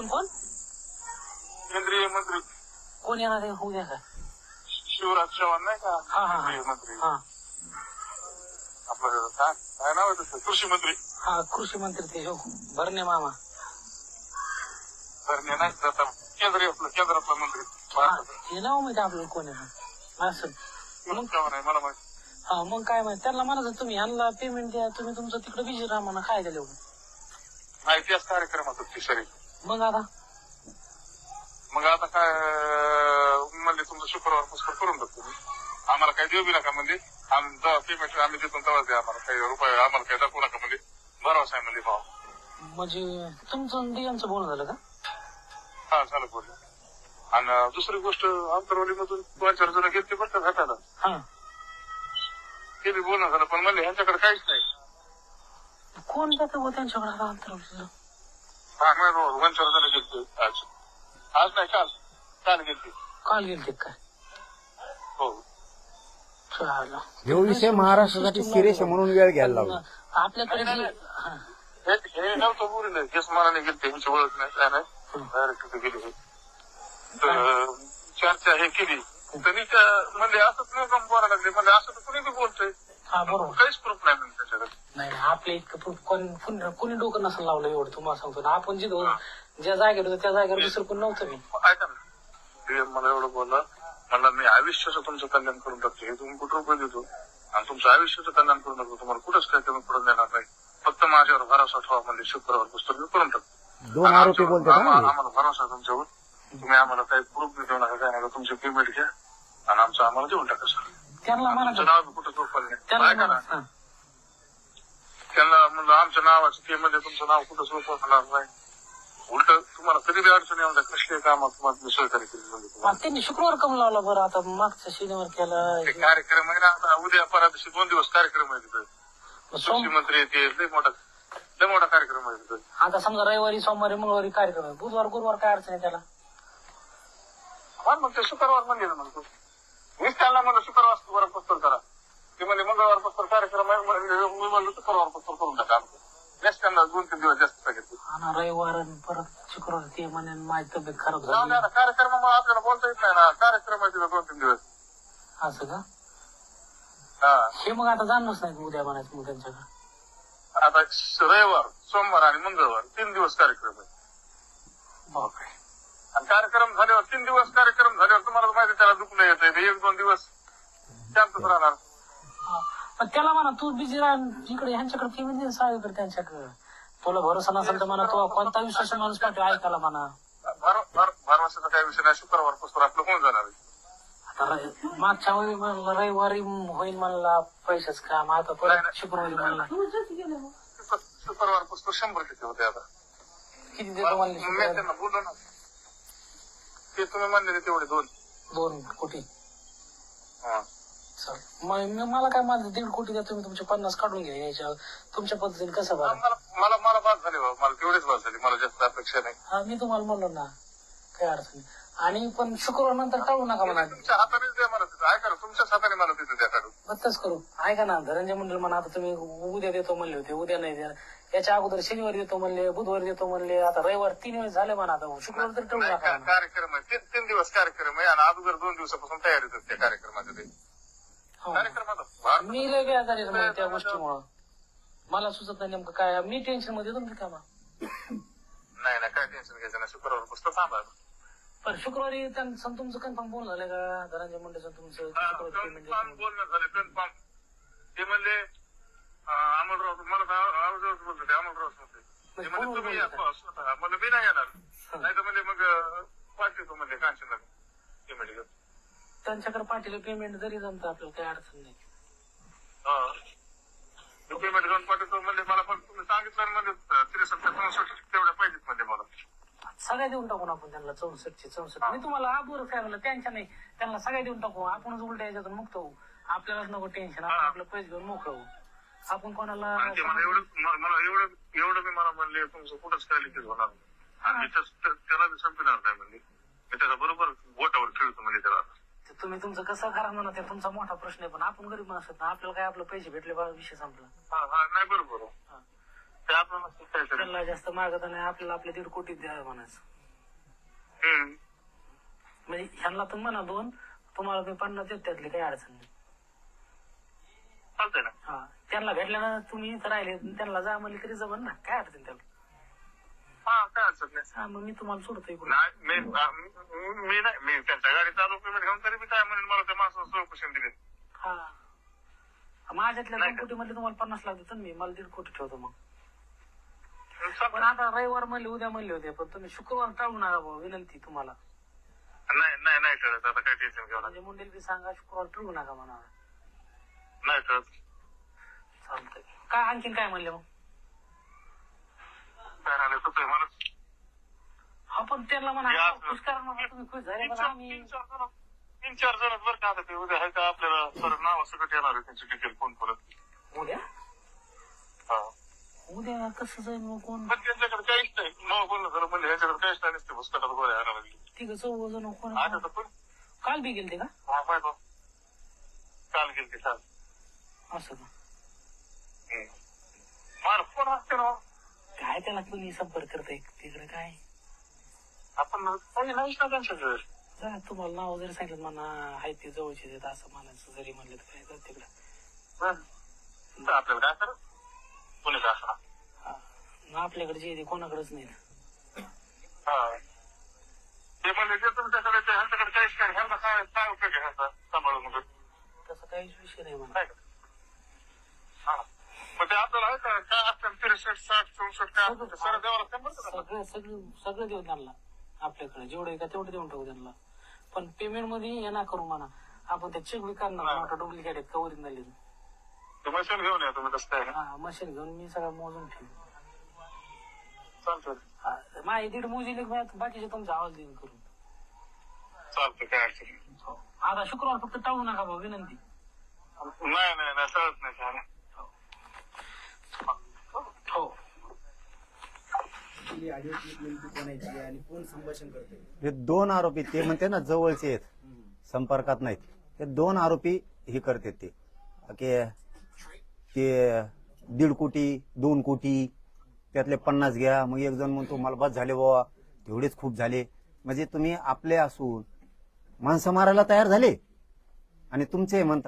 कोण कोण? केंद्रीय मंत्री. कोण येणार आहे? उद्या का शिवराज चव्हाण नाही का? हा हा केंद्रीय मंत्री. हा. आपलं काय काय नाव आहे त्याचं? कृषी मंत्री. हा कृषी मंत्री ते हो. भरणे मामा. तर नाही आता केंद्रीय आपलं केंद्रातला मंत्री. हा भारताचा. हे नाव माहिती आपल्याला कोण आहे असं शिवराज चव्हाण आहे मला माहिती. हा मग काय माहिती? त्यांना म्हणायचं तुम्ही यांना पेमेंट द्या. तुम्ही तुमचं तिकडे बिझी राहा म्हणा. काय झालं एवढं? माहिती त्याच कार्यक्रमात ती सरी. मग आता? मग आता काय म्हणले तुमचं शुक्रवार पुस्तक करून टाकतो आम्हाला काही देऊ बी नका म्हणजे आम्ही जेव्हा पेमेंट आम्ही देतो तेव्हा द्या आम्हाला काही रुपये आम्हाला काही दाखवू नका म्हणजे भरोसा आहे म्हणजे भाव. म्हणजे तुमचं डीएमचं बोलणं झालं का? हा झालं बोल आणि दुसरी गोष्ट आंतरवाली मधून दोन चार जण घेतली बरं का भेटायला? हा. ते बी बोलणं झालं पण म्हणले ह्यांच्याकडे काहीच नाही. कोण जातं हो त्यांच्याकडे आता अंतरावलं हा नाही घेतले आज. आज नाही काल. काल घेतली काल गेलते काय हो. चालेल. ह्यो विषय महाराष्ट्रासाठी सिरियस आहे म्हणून वेळ घ्यायला लागला आपल्याकडे नाही, हा. हे हे नव्हतं मनाने गेलते ह्यांची ओळख नाही काय नाही. डायरेक्ट तिथे गेले हे. तर चर्चा हे केली. त्यांनी त्या म्हणजे नाही काम बोलायला लागले. म्हणजे असं तर कुणी बी बोलतोय. हा बरोबर. काहीच प्रूफ नाही त्याच्याकडे. नाही नाही, आपल्या इतकं प्रूफ कोण कोण- कोणी डोकं नसेल लावलं एवढं तुम्हाला सांगतो ना. आपण जिथं ज्या जागेवर होतो त्या जागेवर दुसरं कोण नव्हतं मी. ऐका ना. DM मला एवढं बोलला मला मी आयुष्याचं तुमचं कल्याण करून टाकतो. हे तुम्ही कुठं रुपये देतो? आणि तुमचं आयुष्याचं कल्याण करून टाकतो. तुम्हाला कुठंच काही कमी पडून देणार नाही. फक्त माझ्यावर भरोसा ठेवा म्हणजे शुक्रवार पुस्तक मी करून टाकतो. दोन आणि आरोपी आमच्यावर- बोलतात आम्हा- ना आम्हाला भरोसा आहे तुमच्यावर. तुम्ही आम्हाला काही प्रूफ बी देऊ नका काय नका. तुमची पेमेंट घ्या. आणि आमचं आम्हाला देऊन टाका सर. त्यांना म्हणायचं. नाव कुठं झोपलं नाही. त्यांना ऐका ना म्हणा हा. त्यांना म्हणलं आमच्या नावाचं ते म्हणजे तुमचं नाव कुठं झोपणार नाही. उलट तुम्हाला कधी बी अडचण येऊन कसले कामात तुम्हाला मी सहकार्य केली म्हणजे तुम्हाला. मग त्यांनी शुक्रवार कम लावला बरं आता मागचा शनिवार केला. कार्यक्रम आहे ना आता उद्या परा दिवशी दोन दिवस कार्यक्रम आहे तिथं. सोम कृषी मंत्री येते लय मोठा लय मोठा कार्यक्रम आहे तिथं. आता समजा रविवारी सोमवारी मंगळवारी कार्यक्रम आहे. बुधवार गुरुवार काय अडचण आहे त्याला? हा मग ते शुक्रवार म्हणजे ना म्हणतो मीच त्यांना म्हणलं शुक्रवार शुक्रवार पस्तर करा. ते म्हणजे मंगळवार पस्तर कार्यक्रम आहे मी म्हणलं शुक्रवार पस्तर करून टाका जास्त त्यांना दोन तीन दिवस जास्त सांगितले. आणि रविवार आणि परत शुक्रवार ते म्हणे माझी तब्येत खराब जाऊ द्या झाली ना कार्यक्रमामुळे आपल्याला बोलता येत नाही ना. कार्यक्रम आहे तिथं दोन तीन दिवस. असं का? हा. हे मग आता जाणच नाही उद्या म्हणायचं मग त्यांच्याकडे. आता रविवार सोमवार आणि मंगळवार तीन दिवस कार्यक्रम आहे. बापरे. आणि कार्यक्रम झाल्यावर तीन दिवस कार्यक्रम झाल्यावर तुम्हाला तर माहिती आहे त्याला दुखणं येत आहे एक दोन दिवस शांतच राहणार. पण त्याला म्हणा तू बिझी राह इकडे ह्यांच्याकडे दे साळीकडे त्यांच्याकडे तुला भरोसा नसेल तर म्हणा तो कोणता विश्वास माणूस पाठव ऐकायला म्हणा भार- भार- भारवासाचा काही विषय नाही शुक्रवार पुस्तक आपलं होऊन जाणार आहे. आता र- मागच्या वेळी रविवारी होईल म्हणला पैशाच काम आता परत. शुक्रवारी म्हणला शुक्र- शुक्रवार पुस्तक शंभर किती होते आता किती देतो म्हणले मी शुक्रवारी? त्यांना बोललो ना ते तुम्ही म्हणले तेवढे दोन. दोन कोटी. हा. मग मी- मला काय माझं दीड कोटी द्या तुम्ही तुमचे पन्नास काढून घ्या याच्या तुमच्या पद्धतीने कसं बरं? मला मला मला बाद झाली बाबा मला तेवढीच बाद झाली. मला जास्त अपेक्षा नाही. हा मी तुम्हाला म्हणलो ना काय अडचण नाही. आणि पण शुक्रवार नंतर काढू नका म्हणा. तुमच्या हातानेच द्या मला तिथं. ऐका ना तुमच्याच हाताने मला तिथं द्या काढून. बत्तच करू. ऐका ना धनंजय मंडळ म्हणा आता तुम्ही उद्या देतो म्हणले होते उद्या नाही द्या याच्या अगोदर शनिवारी देतो म्हणले बुधवारी देतो म्हणले आता रविवार तीन वेळेस झाले म्हणा आता. शुक्रवार तर ठेवू नाही, नका का- कार्यक्रम आहे. तीन तीन दिवस कार्यक्रम आहे. आणि अगोदर दोन दिवसापासून तयारीत आहेत त्या ते. हो. कार्यक्रमाचा भार मी लय बेजारी आहे मग त्या गोष्टीमुळं. मला सुचत नाही नेमकं काय. मी टेन्शनमध्ये येतो ना कामा नाही नाही काय टेन्शन घ्यायचं नाही. शुक्रवार पुस्तक थांबा. पण शुक्रवारी त्यांचं तुमचं कन्फर्म बोलणं झालं का? धनंजय मुंडेचं तुमचं शुक्रवारी पेमेंट कन्फर्म बोलणं झालं कन्फर्म ते म्हणले अमोलराव मला बोलत अमोलराव म्हणते ते म्हणजे तुम्ही या होता? स्वतः मला मी नाही येणार. नाही तर म्हणजे मग पाठवतो म्हणजे कांचनला. पेमेंट घेऊन त्यांच्याकडे पाठीला पेमेंट जरी जमतं आपल्याला काही अडचण नाही. पेमेंट घेऊन पाठवतो म्हणजे मला पण तुम्ही सांगितलं म्हणजे त्रेसष्ट चौसष्ट तेवढ्या पाहिजेत म्हणजे मला. सगळ्या देऊन टाकू ना आपण त्यांना चौसष्टचे चौसष्ट. मी तुम्हाला आबूर सांगितलं त्यांच्या नाही. त्यांना सगळ्या देऊन टाकू. आपणच उलट्या याच्यातून मुक्त होऊ. आपल्यालाच नको टेन्शन आपण आपलं पैसे घेऊन मोकळं होऊ. आपण कोणाला आणि ते मला एवढं म- मला एवढं एवढं मी मला म्हणले तुमचं कुठंच काय लिखित होणार नाही. आणि मी त्याला संपणार नाही म्हणजे मी त्याचा बरोबर बोटावर खेळतो म्हणजे त्याला. ते तुम्ही तुमचं कसं करा म्हणा ते तुमचा मोठा प्रश्न आहे पण आपण गरीब माणसं आहेत ना आपल्याला काय आपलं पैसे भेटले बा विषय संपला. हा हा नाही बरोबर. हा. काहीतरी त्यांना जास्त मागत नाही आपल्याला आपले दीड कोटी द्या म्हणायचं. हम्म. म्हणजे ह्यांना तर म्हणा दोन तुम्हाला मी पन्नास देत त्यातली काही अडचण नाही. हा त्यांना भेटल्यानं तुम्ही इथं राहिले त्यांना जा म्हणले तरी जमन ना काय अडचण त्याला? हा हा मग मी तुम्हाला सोडतो इकडून नाही मी आ- मी- मी नाही मी त्यांच्या गाडी चालू पेमेंट घेऊन तरी मी काय म्हणेन मला त्या माणसाला चौकशी दिली हा. माझ्यातल्या दोन? कोटी मध्ये तुम्हाला पन्नास लाख देतो मी मला दीड कोटी ठेवतो मग. पण. आता रविवार म्हणले उद्या म्हणले होते पण तुम्ही शुक्रवार टाळू नका भाऊ विनंती तुम्हाला. नाही नाही नाही कळत. आता काय टेन्शन घेऊ नका. म्हणजे मुंडेल बी सांगा शुक्रवार टाळू नका म्हणा. नाही कळत. चालतंय. काय आणखीन काय म्हणले मग? काय राहिलं तुझं मला? हा पण त्यांना म्हणा या. खुश करा ना तुम्ही खुश झाले तीन पण चार आम्ही तीन चार जण तीन चार जण बरं का आता ते उद्या आहे का आपल्याला परत नाव सकट येणार आहे त्यांची डिटेल फोन परत उद्या? उद्या कसं जाईल मग कोण? पण त्यांच्याकडे काहीच नाही. नाव बोलणं झालं म्हणजे ह्याच्याकडे काहीच नाही नसते पुस्तकात गोळ्या आणायला लागली. ठीक चौघ जण कोण? आता पण. काल बी गेलते का? हा हो. काल गेलते काल. असं का? हम्म. मार फोन असते ना. काय त्याला कोणी संपर्क करताय? तिकडे काय? आपण काही नाहीच ना त्यांच्याकडे. जा तुम्हाला नाव जरी सांगितलं म्हणा आहे ते जवळचे देत असं म्हणायचं जरी म्हणलं तर काय तिकडे आपल्याला काय करा? कोणी काय असणार मग आपल्याकडे जे ते कोणाकडेच नाही ना हा. ते म्हणजे जे तुमच्याकडे ते ह्यांच्याकडे काहीच नाही. ह्यांना काय काय उपयोग आहे ह्याचा सांभाळून वगैरे? तसं काहीच विषय नाही म्हणा. काय? हा. मग ते आपल्याला आहे का? काय असतं? त्रेसष्ट साठ चौसष्ट काय असतं? ते सर देवाला शंभर का देणार? सगळं सगळं सगळं देऊ त्यांना. आपल्याकडे जेवढं आहे का तेवढं देऊन टाकू त्यांना. पण पेमेंटमध्ये हे ना करू म्हणा. आपण ते चेक बी करणार. मोठं डुप्लिकेट आहेत का ओरिजिनल ते मशीन घेऊन या तुम्ही काय? ना हा मशीन घेऊन मी सगळं मोजून ठेवू चालतं हा माझे दीड मोजिले बाकीचे तुमचा आवाज देऊन करून. चालतं काय अडचण नाही. हो. आता शुक्रवार फक्त टाळू नका भाऊ विनंती. नाही नाही नाही कळत नाही काय नाही. हो. हे. दोन आरोपी ते म्हणते ना जवळचे आहेत. संपर्कात नाहीत. ते दोन आरोपी हे करतात ते. की ते दीड कोटी दोन कोटी त्यातले पन्नास घ्या मग एक जण म्हणतो मला बस झाले बाबा तेवढेच खूप झाले. म्हणजे तुम्ही आपले असून माणसं मारायला तयार झाले. आणि तुमचे म्हणतात